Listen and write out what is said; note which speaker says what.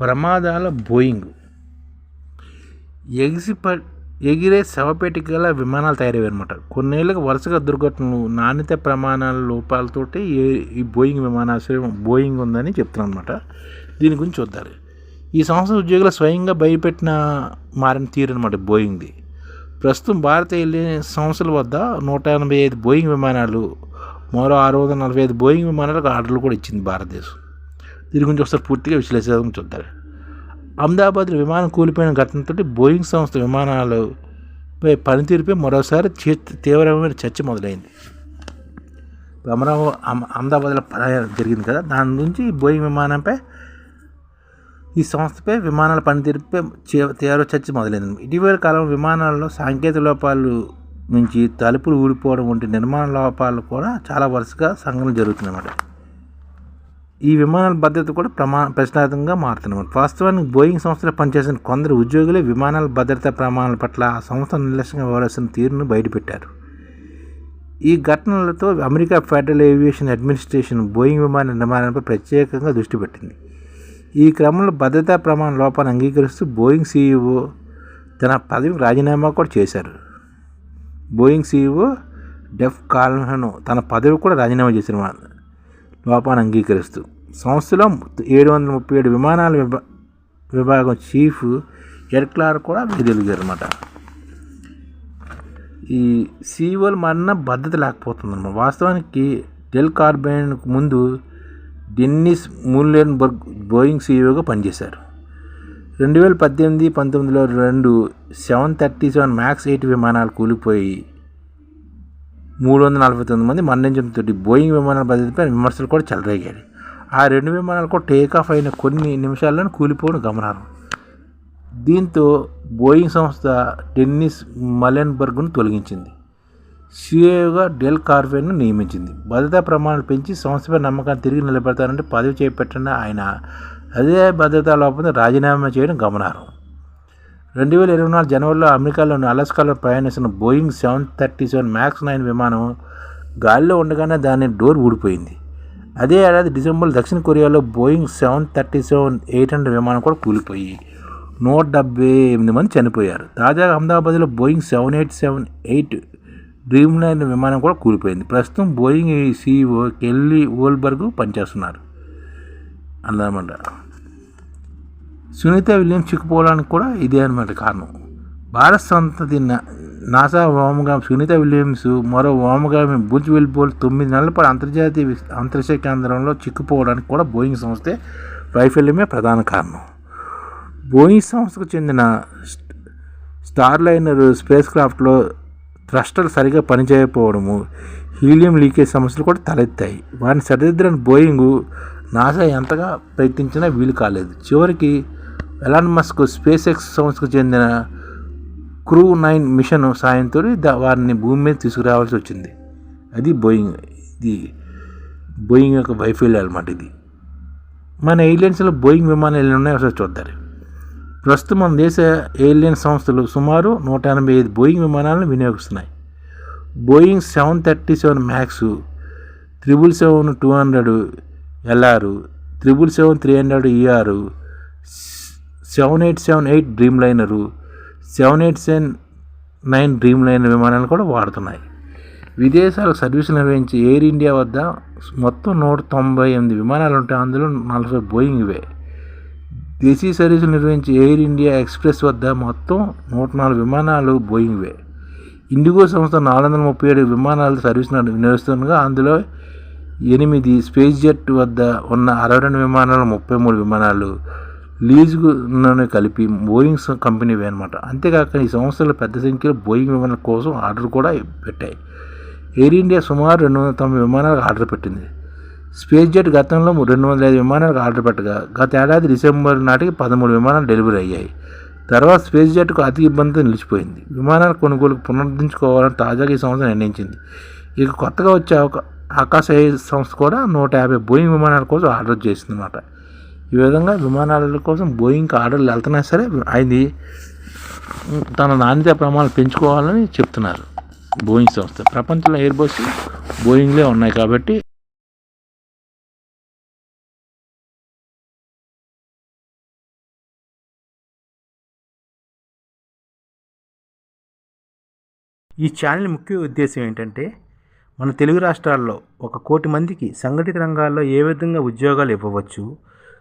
Speaker 1: ప్రమాదాల బోయింగ్. ఎగిసిప ఎగిరే శవపేటికల విమానాలు తయారయ్యాయి అనమాట కొన్నేళ్ళకి వరుసగా దుర్ఘటనలు నాణ్యత ప్రమాణాల లోపాలతోటి ఏ- ఈ బోయింగ్ విమానాశ్రయం బోయింగ్ ఉందని చెప్తున్నాను అనమాట దీని గురించి చూద్దారు ఈ సంస్థ ఉద్యోగులు స్వయంగా భయపెట్టిన మారిన తీరు అనమాట బోయింగ్ది. ప్రస్తుతం భారత వెళ్ళే సంస్థల వద్ద నూట ఎనభై ఐదు బోయింగ్ విమానాలు మరో ఆరు వందల నలభై ఐదు బోయింగ్ విమానాలకు ఆర్డర్లు కూడా ఇచ్చింది భారతదేశం. దీని గురించి ఒకసారి పూర్తిగా విశ్లేషణ చూద్దాం అహ్మదాబాద్ విమానం కూలిపోయిన ఘటనతో బోయింగ్ సంస్థ విమానాలపై పనితీరుపై మరోసారి తీవ్రమైన చర్చ మొదలైంది. అమరావ అహ్మదాబాద్లో ప్రయాణం జరిగింది కదా దాని నుంచి బోయింగ్ విమానంపై ఈ సంస్థపై విమానాల పనితీరుపై చే- తీవ్ర చర్చ మొదలైంది. ఇటీవల కాలంలో విమానాల్లో సాంకేతిక లోపాలు నుంచి తలుపులు ఊడిపోవడం వంటి నిర్మాణ లోపాలు కూడా చాలా వరుసగా సంఘటనలు జరుగుతున్నాయన్నమాట. ఈ విమానాల భద్రత కూడా ప్రమా ప్రశ్నార్థంగా మారుతున్నమాట వాస్తవానికి బోయింగ్ సంస్థలో పనిచేసిన కొందరు ఉద్యోగులే విమానాల భద్రతా ప్రమాణాల పట్ల ఆ సంస్థ నిర్లక్ష్యంగా వ్యవహరిస్తున్న తీరును బయటపెట్టారు. ఈ ఘటనలతో America Federal Aviation Administration Boeing విమాన నిర్మాణంపై ప్రత్యేకంగా దృష్టి పెట్టింది. ఈ క్రమంలో భద్రతా ప్రమాణ లోపాన్ని అంగీకరిస్తూ బోయింగ్ సీఈఓ తన పదవికి రాజీనామా కూడా చేశారు. బోయింగ్ సీఈఓ డెఫ్ కాల్హను తన పదవి కూడా రాజీనామా చేసిన లోపాన్ని అంగీకరిస్తూ. సంస్థలో ఏడు వందల ముప్పై ఏడు విమానాల విభా విభాగం చీఫ్ ఎర్క్లార్ కూడా వెదలిగారు అనమాట ఈ సీఈఓల మరణ భద్రత లేకపోతుందన్నమాట. వాస్తవానికి డెల్ కార్బైన్కు ముందు డెన్నిస్ మూన్లెన్బర్గ్ బోయింగ్ సీఈఓగా పనిచేశారు. రెండు వేల పద్దెనిమిది పంతొమ్మిదిలో రెండు seven thirty seven max eight విమానాలు కూలిపోయి మూడు వందల నలభై తొమ్మిది మంది మరణించడంతో బోయింగ్ విమానాల భద్రతపై విమర్శలు కూడా చెలరేగాయి. ఆ రెండు విమానాలు కూడా టేక్ ఆఫ్ అయిన కొన్ని నిమిషాల్లోనే కూలిపోవడం గమనార్హం. దీంతో బోయింగ్ సంస్థ డెన్నిస్ మలెన్బర్గ్ను తొలగించింది. సిఏగా డెల్ కార్వెన్ను నియమించింది. భద్రతా ప్రమాణాలు పెంచి సంస్థపై నమ్మకాన్ని తిరిగి నిలబెడతారంటే పదవి చేపట్టిన ఆయన అదే భద్రతా లోపల రాజీనామా చేయడం గమనార్హం. రెండు వేల ఇరవై నాలుగు జనవరిలో అమెరికాలోని అలస్కాలో ప్రయాణిస్తున్న Boeing seven thirty seven max nine విమానం గాలిలో ఉండగానే దాని డోర్ ఊడిపోయింది. అదే ఏడాది డిసెంబర్లో దక్షిణ కొరియాలో Boeing seven thirty seven eight hundred విమానం కూడా కూలిపోయి నూట డెబ్బై ఎనిమిది మంది చనిపోయారు. తాజాగా అహ్మదాబాద్లో Boeing seven eight seven eight Dreamliner విమానం కూడా కూలిపోయింది. ప్రస్తుతం బోయింగ్ సీఈఓ కెల్లీ ఓల్బర్గ్ పనిచేస్తున్నారు. అన్నమాట. సునీత విలియమ్స్ చిక్కుపోవడానికి కూడా ఇదే అనమాట కారణం. భారత్ సంతతి నా- నాసా వ్యోమగామి సునీత విలియమ్స్ మరో వ్యోమగామి బుజ్ విల్బోల్ తొమ్మిది నెలల పాటు అంతర్జాతీయ అంతరిక్ష కేంద్రంలో చిక్కుపోవడానికి కూడా బోయింగ్ సంస్థే వైఫల్యమే ప్రధాన కారణం. బోయింగ్ సంస్థకు చెందిన స్టార్ స్టార్లైనర్ స్పేస్ క్రాఫ్ట్లో థ్రస్టర్లు సరిగా పనిచేయకపోవడము హీలియం లీకేజ్ సమస్యలు కూడా తలెత్తాయి. వారిని సరిదిద్దరని బోయింగ్ నాసా ఎంతగా ప్రయత్నించినా వీలు కాలేదు. చివరికి ఎలాన్ మస్క్ స్పేస్ ఎక్స్ సంస్థకు చెందిన క్రూ నైన్ మిషన్ సాయంతో వారిని భూమి మీద తీసుకురావాల్సి వచ్చింది. అది బోయింగ్ ఇది బోయింగ్ యొక్క వైఫల్యం అనమాట ఇది. మన ఎయిర్లైన్స్లో బోయింగ్ విమానాలు ఎన్ని ఉన్నాయో ఒకసారి చూద్దారు ప్రస్తుతం మన దేశ ఎయిర్లైన్ సంస్థలు సుమారు నూట ఎనభై ఐదు బోయింగ్ విమానాలను వినియోగిస్తున్నాయి. Boeing seven thirty seven max triple seven two hundred LR triple seven three hundred ER seven eight seven eight Dreamliner seven eight seven nine Dreamliner విమానాలు కూడా వాడుతున్నాయి. విదేశాలకు సర్వీసులు నిర్వహించే ఎయిర్ ఇండియా వద్ద మొత్తం నూట తొంభై ఎనిమిది విమానాలు ఉంటాయి. అందులో నలభై బోయింగ్ ఇవే. దేశీయ సర్వీసులు నిర్వహించే ఎయిర్ ఇండియా ఎక్స్ప్రెస్ వద్ద మొత్తం నూట నాలుగు విమానాలు బోయింగ్వే ఇండిగో సంస్థ నాలుగు వందల ముప్పై ఏడు విమానాలు సర్వీస్ నిర్వహిస్తుండగా అందులో ఎనిమిది స్పేస్ జెట్ వద్ద ఉన్న అరవై రెండు విమానాలు ముప్పై మూడు విమానాలు లీజుకు కలిపి బోయింగ్ కంపెనీవి కంపెనీవే అనమాట అంతేకాక ఈ సంస్థలు పెద్ద సంఖ్యలో బోయింగ్ విమానాల కోసం ఆర్డర్ కూడా పెట్టాయి. ఎయిర్ ఇండియా సుమారు రెండు వందల తొంభై విమానాలకు ఆర్డర్ పెట్టింది. స్పేస్ జెట్ గతంలో రెండు వందల ఐదు విమానాలకు ఆర్డర్ పెట్టగా గత ఏడాది డిసెంబర్ నాటికి పదమూడు విమానాలు డెలివరీ అయ్యాయి. తర్వాత స్పేస్ జెట్కు అతి ఇబ్బందితో నిలిచిపోయింది. విమానాల కొనుగోలుకు పునరుద్ధరించుకోవాలని తాజాగా ఈ సంస్థ నిర్ణయించింది. ఇక కొత్తగా వచ్చే ఆకాశ సంస్థ కూడా నూట యాభై బోయింగ్ విమానాల కోసం ఆర్డర్ చేసిందన్నమాట. ఈ విధంగా విమానాల కోసం బోయింగ్కి ఆర్డర్లు వెళ్తున్నా సరే అది తన నాణ్యత ప్రమాణాలు పెంచుకోవాలని చెప్తున్నారు బోయింగ్ సంస్థ. ప్రపంచంలో ఎయిర్బస్ బోయింగ్లే ఉన్నాయి కాబట్టి ఈ ఛానల్ ముఖ్య ఉద్దేశం ఏంటంటే మన తెలుగు రాష్ట్రాల్లో ఒక కోటి మందికి సంఘటిత రంగాల్లో ఏ విధంగా ఉద్యోగాలు ఇవ్వవచ్చు